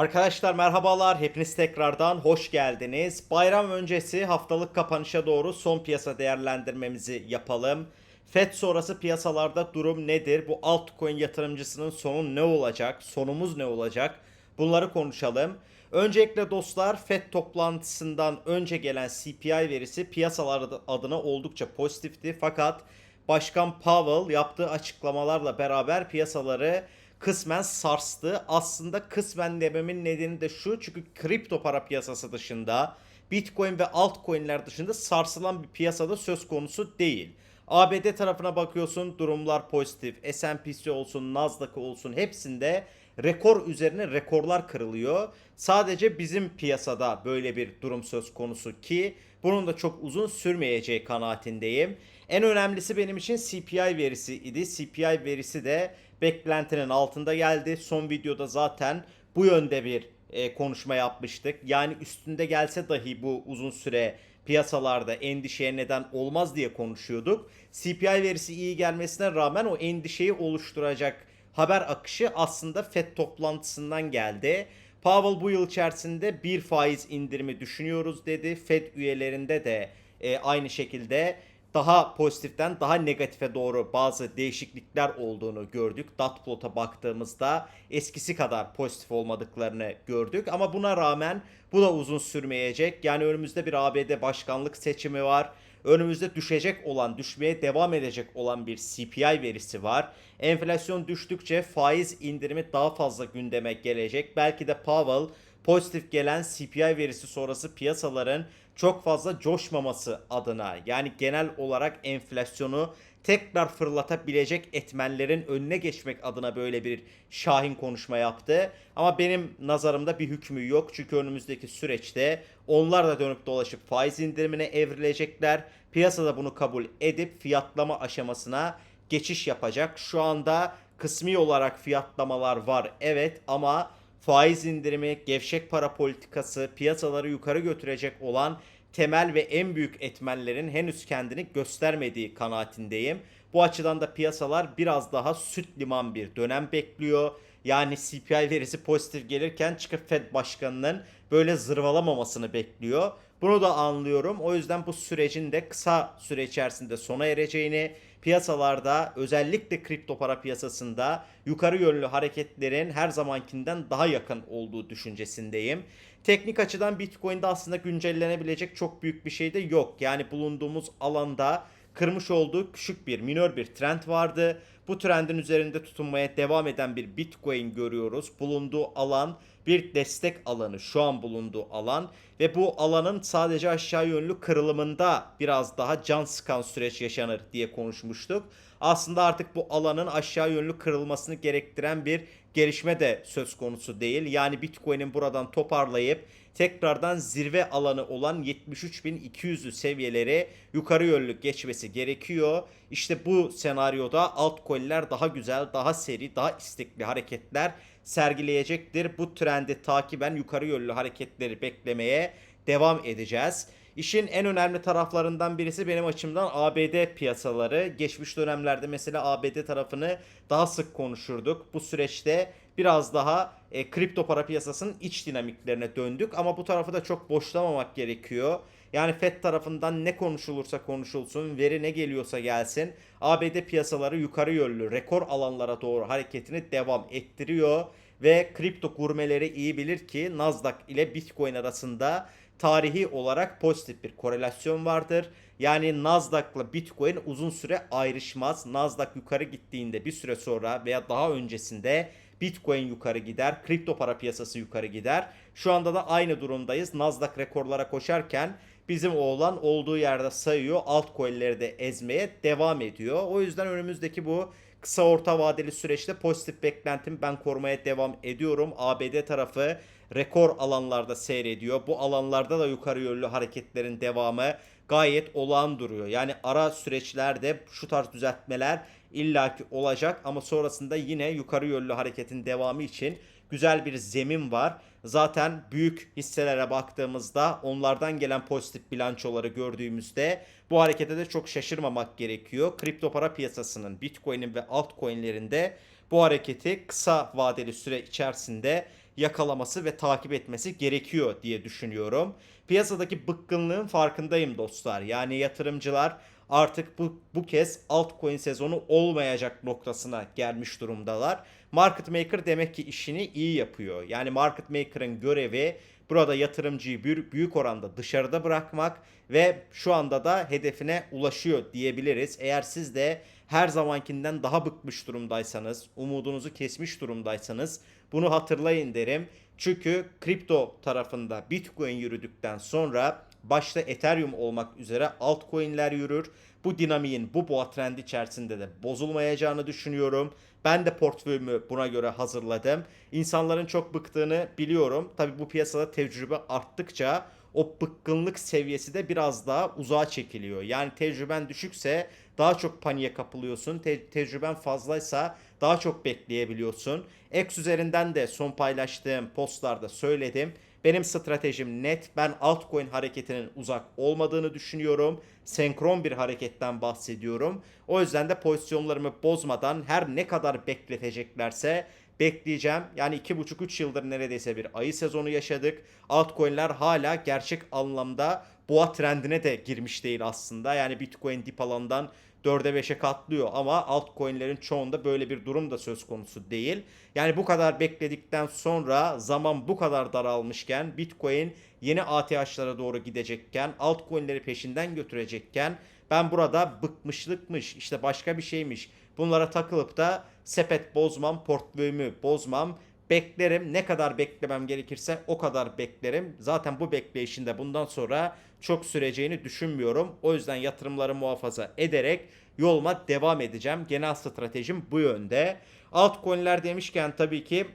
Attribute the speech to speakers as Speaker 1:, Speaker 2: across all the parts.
Speaker 1: Arkadaşlar merhabalar. Hepiniz tekrardan hoş geldiniz. Bayram öncesi haftalık kapanışa doğru son piyasa değerlendirmemizi yapalım. FED sonrası piyasalarda durum nedir? Bu altcoin yatırımcısının sonu ne olacak? Sonumuz ne olacak? Bunları konuşalım. Öncelikle dostlar FED toplantısından önce gelen CPI verisi piyasalar adına oldukça pozitifti. Fakat Başkan Powell yaptığı açıklamalarla beraber piyasaları kısmen sarstı. Aslında kısmen dememin nedeni de şu. Çünkü kripto para piyasası dışında Bitcoin ve altcoin'ler dışında sarsılan bir piyasada söz konusu değil. ABD tarafına bakıyorsun durumlar pozitif. S&P'si olsun, Nasdaq olsun hepsinde rekor üzerine rekorlar kırılıyor. Sadece bizim piyasada böyle bir durum söz konusu ki bunun da çok uzun sürmeyeceği kanaatindeyim. En önemlisi benim için CPI verisi idi. CPI verisi de beklentinin altında geldi. Son videoda zaten bu yönde bir e, konuşma yapmıştık. Yani üstünde gelse dahi bu uzun süre piyasalarda endişeye neden olmaz diye konuşuyorduk. CPI verisi iyi gelmesine rağmen o endişeyi oluşturacak haber akışı aslında FED toplantısından geldi. Powell bu yıl içerisinde bir faiz indirimi düşünüyoruz dedi. FED üyelerinde de e, aynı şekilde daha pozitiften daha negatife doğru bazı değişiklikler olduğunu gördük. Dot plot'a baktığımızda eskisi kadar pozitif olmadıklarını gördük. Ama buna rağmen bu da uzun sürmeyecek. Yani önümüzde bir ABD başkanlık seçimi var. Önümüzde düşecek olan, düşmeye devam edecek olan bir CPI verisi var. Enflasyon düştükçe faiz indirimi daha fazla gündeme gelecek. Belki de Powell pozitif gelen CPI verisi sonrası piyasaların çok fazla coşmaması adına yani genel olarak enflasyonu tekrar fırlatabilecek etmenlerin önüne geçmek adına böyle bir şahin konuşma yaptı. Ama benim nazarımda bir hükmü yok. Çünkü önümüzdeki süreçte onlar da dönüp dolaşıp faiz indirimine evrilecekler. Piyasada bunu kabul edip fiyatlama aşamasına geçiş yapacak. Şu anda kısmi olarak fiyatlamalar var evet ama faiz indirimi, gevşek para politikası, piyasaları yukarı götürecek olan temel ve en büyük etmenlerin henüz kendini göstermediği kanaatindeyim. Bu açıdan da piyasalar biraz daha süt liman bir dönem bekliyor. Yani CPI verisi pozitif gelirken çıkıp Fed başkanının böyle zırvalamamasını bekliyor. Bunu da anlıyorum. O yüzden bu sürecin de kısa süre içerisinde sona ereceğini, piyasalarda özellikle kripto para piyasasında yukarı yönlü hareketlerin her zamankinden daha yakın olduğu düşüncesindeyim. Teknik açıdan Bitcoin'de aslında güncellenebilecek çok büyük bir şey de yok. Yani bulunduğumuz alanda kırmış olduğu küçük bir minör bir trend vardı. Bu trendin üzerinde tutunmaya devam eden bir Bitcoin görüyoruz. Bulunduğu alan bir destek alanı şu an bulunduğu alan ve bu alanın sadece aşağı yönlü kırılımında biraz daha can sıkan süreç yaşanır diye konuşmuştuk. Aslında artık bu alanın aşağı yönlü kırılmasını gerektiren bir gelişme de söz konusu değil. Yani Bitcoin'in buradan toparlayıp tekrardan zirve alanı olan 73.200'lü seviyeleri yukarı yönlü geçmesi gerekiyor. İşte bu senaryoda altcoin'ler daha güzel, daha seri, daha istekli hareketler sergileyecektir. Bu trendi takiben yukarı yönlü hareketleri beklemeye devam edeceğiz. İşin en önemli taraflarından birisi benim açımdan ABD piyasaları. Geçmiş dönemlerde mesela ABD tarafını daha sık konuşurduk. Bu süreçte biraz daha e, kripto para piyasasının iç dinamiklerine döndük ama bu tarafı da çok boşlamamak gerekiyor. Yani FED tarafından ne konuşulursa konuşulsun, veri ne geliyorsa gelsin. ABD piyasaları yukarı yönlü rekor alanlara doğru hareketini devam ettiriyor ve kripto gurmeleri iyi bilir ki Nasdaq ile Bitcoin arasında tarihi olarak pozitif bir korelasyon vardır. Yani Nasdaq'la Bitcoin uzun süre ayrışmaz. Nasdaq yukarı gittiğinde bir süre sonra veya daha öncesinde Bitcoin yukarı gider, kripto para piyasası yukarı gider. Şu anda da aynı durumdayız. Nasdaq rekorlara koşarken bizim oğlan olduğu yerde sayıyor. Altcoin'leri de ezmeye devam ediyor. O yüzden önümüzdeki bu kısa orta vadeli süreçte pozitif beklentim ben korumaya devam ediyorum. ABD tarafı rekor alanlarda seyrediyor. Bu alanlarda da yukarı yönlü hareketlerin devamı gayet olağan duruyor. Yani ara süreçlerde şu tarz düzeltmeler illaki olacak ama sonrasında yine yukarı yönlü hareketin devamı için güzel bir zemin var. Zaten büyük hisselere baktığımızda onlardan gelen pozitif bilançoları gördüğümüzde bu harekete de çok şaşırmamak gerekiyor. Kripto para piyasasının, Bitcoin'in ve altcoin'lerinde bu hareketi kısa vadeli süre içerisinde yakalaması ve takip etmesi gerekiyor diye düşünüyorum. Piyasadaki bıkkınlığın farkındayım dostlar. Yani yatırımcılar artık bu, bu kez altcoin sezonu olmayacak noktasına gelmiş durumdalar. Market maker demek ki işini iyi yapıyor. Yani market maker'ın görevi burada yatırımcıyı büyük, oranda dışarıda bırakmak ve şu anda da hedefine ulaşıyor diyebiliriz. Eğer siz de her zamankinden daha bıkmış durumdaysanız, umudunuzu kesmiş durumdaysanız bunu hatırlayın derim. Çünkü kripto tarafında Bitcoin yürüdükten sonra başta Ethereum olmak üzere altcoin'ler yürür. Bu dinamiğin bu boğa trendi içerisinde de bozulmayacağını düşünüyorum. Ben de portföyümü buna göre hazırladım. İnsanların çok bıktığını biliyorum. Tabi bu piyasada tecrübe arttıkça o bıkkınlık seviyesi de biraz daha uzağa çekiliyor. Yani tecrüben düşükse daha çok paniğe kapılıyorsun. Te- tecrüben fazlaysa daha çok bekleyebiliyorsun. X üzerinden de son paylaştığım postlarda söyledim. Benim stratejim net. Ben altcoin hareketinin uzak olmadığını düşünüyorum. Senkron bir hareketten bahsediyorum. O yüzden de pozisyonlarımı bozmadan her ne kadar bekleteceklerse bekleyeceğim. Yani 2,5-3 yıldır neredeyse bir ayı sezonu yaşadık. Altcoin'ler hala gerçek anlamda boğa trendine de girmiş değil aslında. Yani Bitcoin dip alandan 4'e 5'e katlıyor ama altcoin'lerin çoğunda böyle bir durum da söz konusu değil. Yani bu kadar bekledikten sonra zaman bu kadar daralmışken Bitcoin yeni ATH'lara doğru gidecekken altcoin'leri peşinden götürecekken ben burada bıkmışlıkmış işte başka bir şeymiş bunlara takılıp da sepet bozmam portföyümü bozmam beklerim. Ne kadar beklemem gerekirse o kadar beklerim. Zaten bu bekleyişinde bundan sonra çok süreceğini düşünmüyorum. O yüzden yatırımları muhafaza ederek yoluma devam edeceğim. Genel stratejim bu yönde. Altcoin'ler demişken tabii ki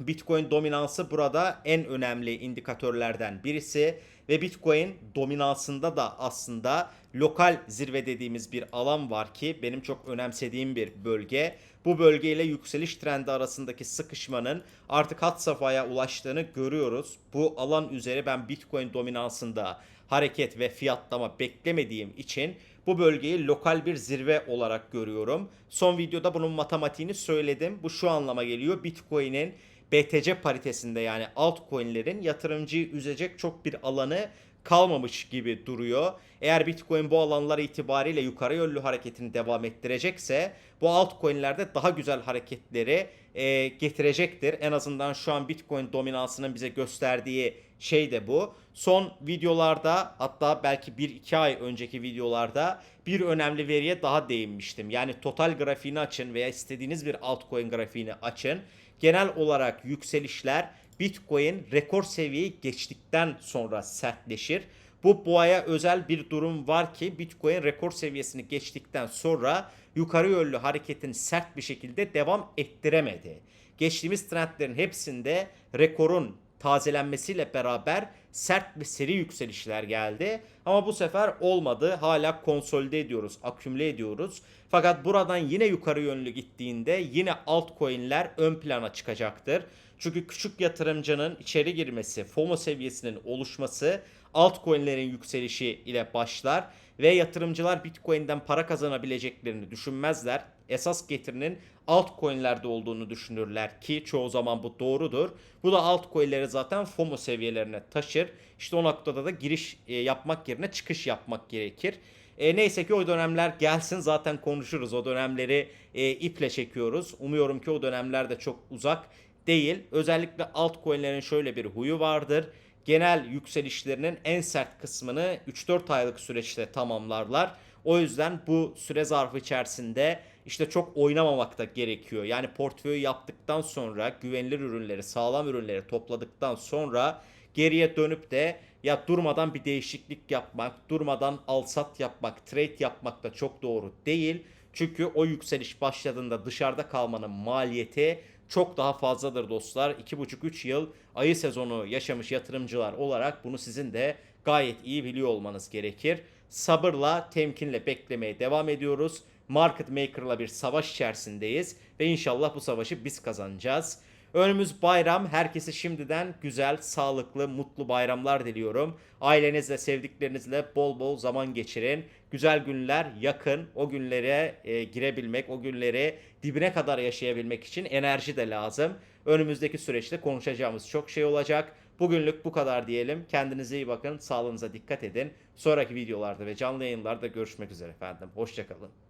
Speaker 1: Bitcoin dominansı burada en önemli indikatörlerden birisi ve Bitcoin dominansında da aslında lokal zirve dediğimiz bir alan var ki benim çok önemsediğim bir bölge. Bu bölgeyle yükseliş trendi arasındaki sıkışmanın artık hat safhaya ulaştığını görüyoruz. Bu alan üzeri ben Bitcoin dominansında hareket ve fiyatlama beklemediğim için bu bölgeyi lokal bir zirve olarak görüyorum. Son videoda bunun matematiğini söyledim. Bu şu anlama geliyor. Bitcoin'in BTC paritesinde yani altcoin'lerin yatırımcıyı üzecek çok bir alanı kalmamış gibi duruyor. Eğer Bitcoin bu alanlar itibariyle yukarı yönlü hareketini devam ettirecekse bu altcoin'lerde daha güzel hareketleri e, getirecektir. En azından şu an Bitcoin dominansının bize gösterdiği şey de bu. Son videolarda hatta belki 1-2 ay önceki videolarda bir önemli veriye daha değinmiştim. Yani total grafiğini açın veya istediğiniz bir altcoin grafiğini açın. Genel olarak yükselişler Bitcoin rekor seviyeyi geçtikten sonra sertleşir. Bu boğaya özel bir durum var ki Bitcoin rekor seviyesini geçtikten sonra yukarı yönlü hareketin sert bir şekilde devam ettiremedi. Geçtiğimiz trendlerin hepsinde rekorun tazelenmesiyle beraber sert ve seri yükselişler geldi. Ama bu sefer olmadı. Hala konsolide ediyoruz, akümle ediyoruz. Fakat buradan yine yukarı yönlü gittiğinde yine altcoin'ler ön plana çıkacaktır. Çünkü küçük yatırımcının içeri girmesi, FOMO seviyesinin oluşması altcoin'lerin yükselişi ile başlar ve yatırımcılar Bitcoin'den para kazanabileceklerini düşünmezler. Esas getirinin altcoin'lerde olduğunu düşünürler ki çoğu zaman bu doğrudur. Bu da altcoin'leri zaten FOMO seviyelerine taşır. İşte o noktada da giriş e, yapmak yerine çıkış yapmak gerekir. E, neyse ki o dönemler gelsin zaten konuşuruz. O dönemleri e, iple çekiyoruz. Umuyorum ki o dönemler de çok uzak değil. Özellikle altcoin'lerin şöyle bir huyu vardır. Genel yükselişlerinin en sert kısmını 3-4 aylık süreçte tamamlarlar. O yüzden bu süre zarfı içerisinde işte çok oynamamak da gerekiyor. Yani portföyü yaptıktan sonra güvenilir ürünleri, sağlam ürünleri topladıktan sonra geriye dönüp de ya durmadan bir değişiklik yapmak, durmadan al-sat yapmak, trade yapmak da çok doğru değil. Çünkü o yükseliş başladığında dışarıda kalmanın maliyeti çok daha fazladır dostlar. 2,5-3 yıl ayı sezonu yaşamış yatırımcılar olarak bunu sizin de gayet iyi biliyor olmanız gerekir. Sabırla, temkinle beklemeye devam ediyoruz. Market Maker'la bir savaş içerisindeyiz ve inşallah bu savaşı biz kazanacağız. Önümüz bayram. Herkese şimdiden güzel, sağlıklı, mutlu bayramlar diliyorum. Ailenizle, sevdiklerinizle bol bol zaman geçirin. Güzel günler yakın. O günlere e, girebilmek, o günleri dibine kadar yaşayabilmek için enerji de lazım. Önümüzdeki süreçte konuşacağımız çok şey olacak. Bugünlük bu kadar diyelim. Kendinize iyi bakın. Sağlığınıza dikkat edin. Sonraki videolarda ve canlı yayınlarda görüşmek üzere efendim. Hoşçakalın.